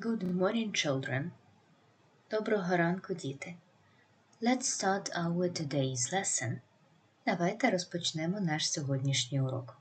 Good morning, children. Доброго ранку, діти. Let's start our today's lesson. Давайте розпочнемо наш сьогоднішній урок.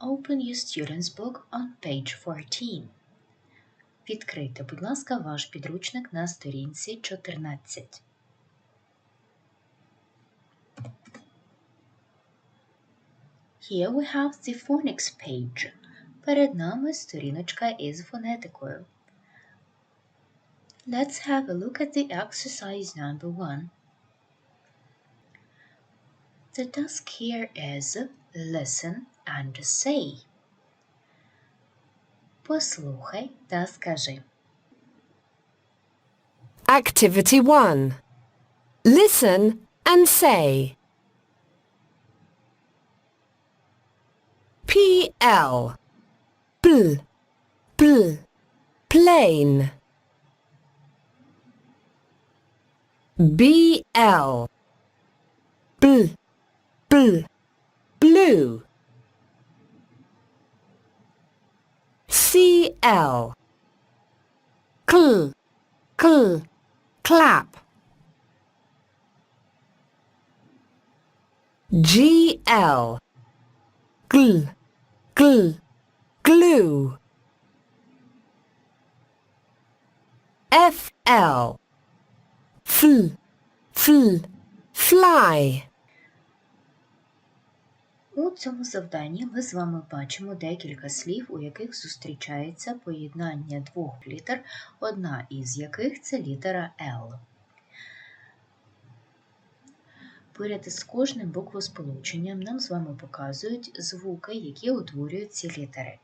Open your student's book on page 14. Відкрийте, будь ласка, ваш підручник на сторінці 14. Here we have the phonics page. Перед нами сторіночка із фонетикою. Let's have a look at the exercise number one. The task here is listen and say. Послухай та скажи. Activity 1. Listen and say. P L Bl, bl, plane. BL, bl, bl, blue. CL, cl, cl, clap. GL, gl, gl, Glue. F L. Fl Fl Fly. У цьому завданні ми з вами бачимо декілька слів, у яких зустрічається поєднання двох літер, одна із яких це літера L. Поряд із кожним буквосполученням нам з вами показують звуки, які утворюють ці літери.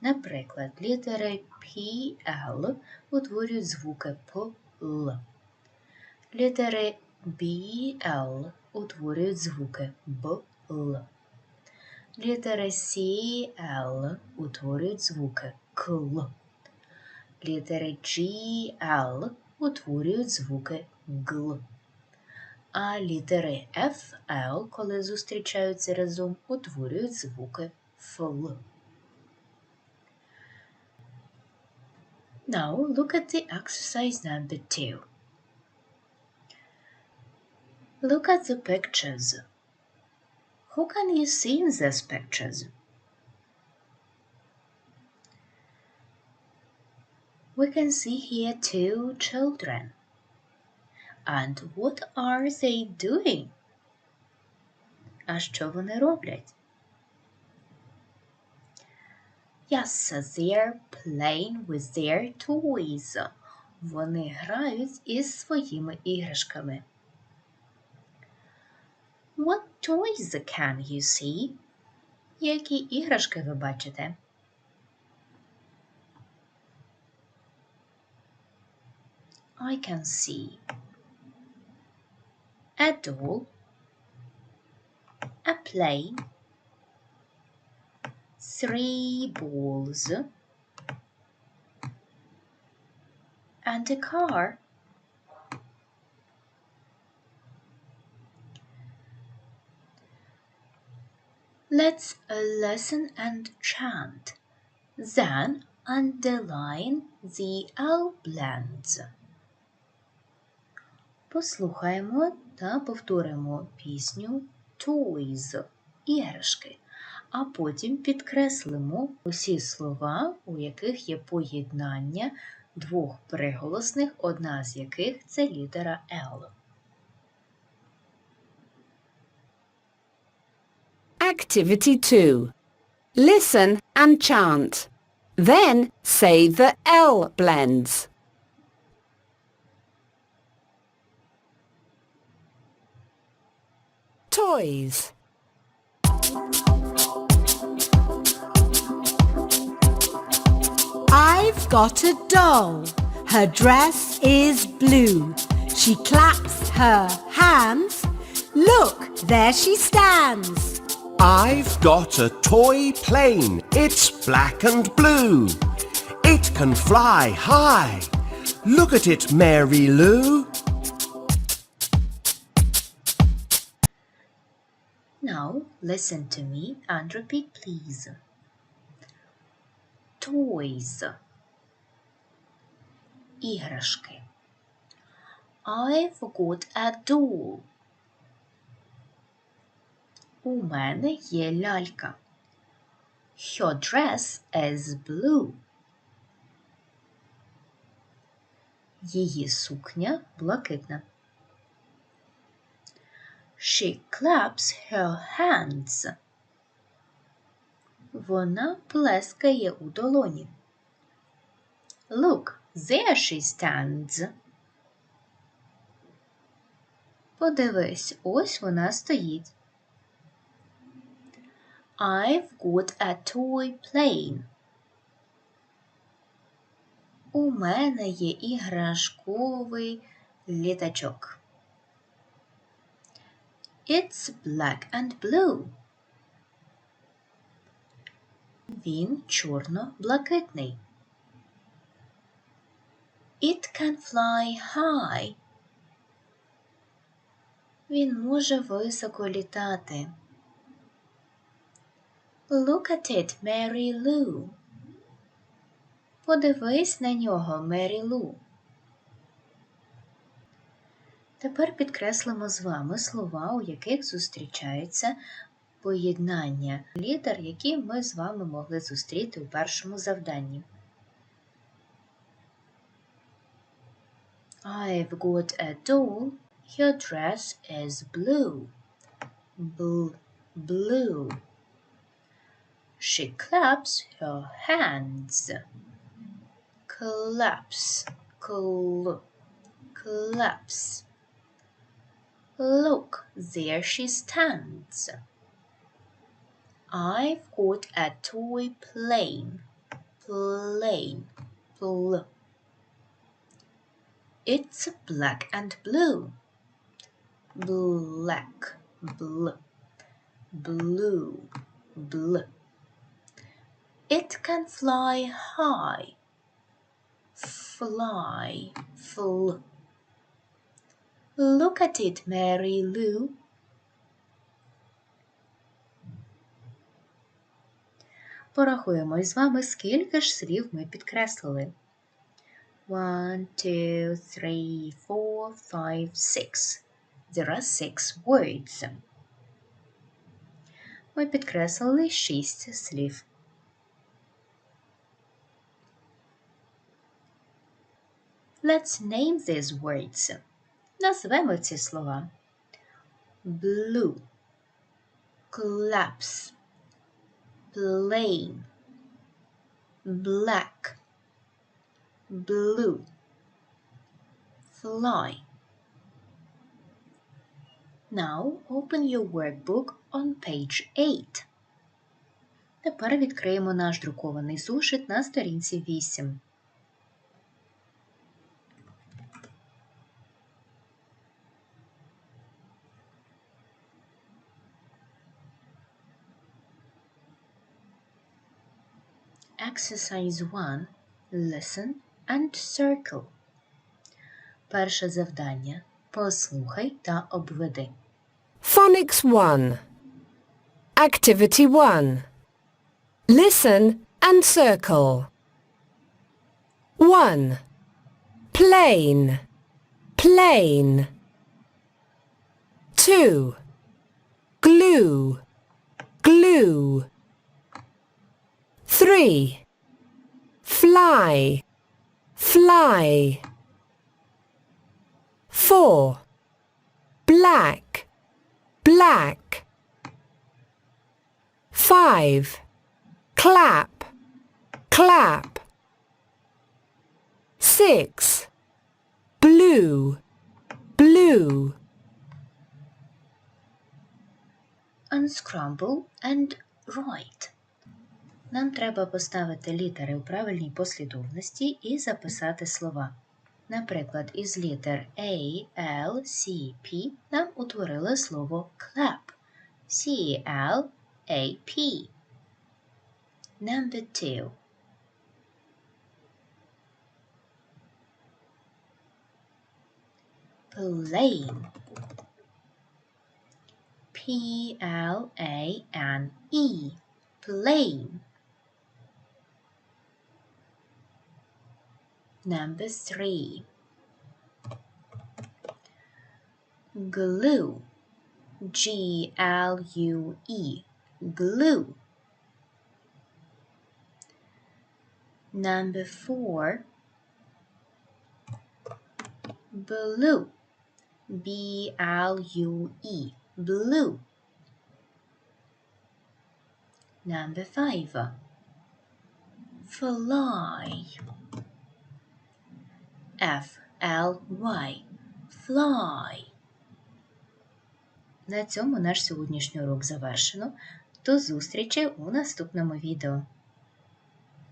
Наприклад, літери PL утворюють звуки ПЛ. Літери BL утворюють звуки БЛ. Літери CL утворюють звуки КЛ. Літери GL утворюють звуки ГЛ. А літери FL, коли зустрічаються разом, утворюють звуки ФЛ. Now look at the exercise number two. Look at the pictures. Who can you see in these pictures? We can see here two children. And what are they doing? А що вони роблять? Yes, they're playing with their toys. Вони грають із своїми іграшками. What toys can you see? Які іграшки ви бачите? I can see a doll, a plane, three balls, and a car. Let's uh, listen and chant. Then underline the L blends. Послухаємо та повторимо пісню Toys іграшки, А потім підкреслимо усі слова, у яких є поєднання двох приголосних, одна з яких це літера L. Activity 2. Listen and chant. Then say the L blends. Toys. Got a doll. Her dress is blue. She claps her hands. Look, there she stands. I've got a toy plane. It's black and blue. It can fly high. Look at it, Mary Lou. Now listen to me and repeat please. Toys, іграшки. I've got a doll. У мене є лялька. Her dress is blue. Її сукня блакитна. She claps her hands. Вона плескає у долоні. Look, there she stands. Подивись, ось вона стоїть. I've got a toy plane. У мене є іграшковий літачок. It's black and blue. Він чорно-блакитний. It can fly high. Він може високо літати. Look at it, Mary Lou. Подивись на нього, Мері Лу. Тепер підкреслимо з вами слова, у яких зустрічається поєднання літер, які ми з вами могли зустріти у першому завданні. I've got a doll. Her dress is blue. Bl blue. She claps her hands. Claps. Cl claps. Look, there she stands. I've got a toy plane. Plane. Pl. It's black and blue. Black. Bl. Blue. Bl. It can fly high. Fly. Fl. Look at it, Mary Lou. Порахуємо із вами, скільки ж слів ми підкреслили. One, two, three, four, five, six. There are six words. Ми підкреслили шість слів. Let's name these words. Назвемо ці слова. Blue, collapse, plain, black, Blue, fly. Now open your workbook on page 8. Тепер відкриємо наш друкований зошит на сторінці 8. Exercise 1. Listen and circle. Перше завдання. Послухай та обведи. Phonics 1. Activity 1. Listen and circle. 1. Plane. Plane. 2. Glue. Glue. 3. Fly. Fly. 4. Black. Black. 5. Clap. Clap. 6. Blue. Blue. Unscramble and write. Нам треба поставити літери у правильній послідовності і записати слова. Наприклад, із літер A, L, C, P нам утворили слово clap. C, L, A, P. Number two. Plane. P, L, A, N, E. Plane. Number three. Glue. G L U E. Glue. Number four. Blue. B L U E. Blue. Number five. Fly. F L Y. Fly. На цьому наш сьогоднішній урок завершено. До зустрічі у наступному відео.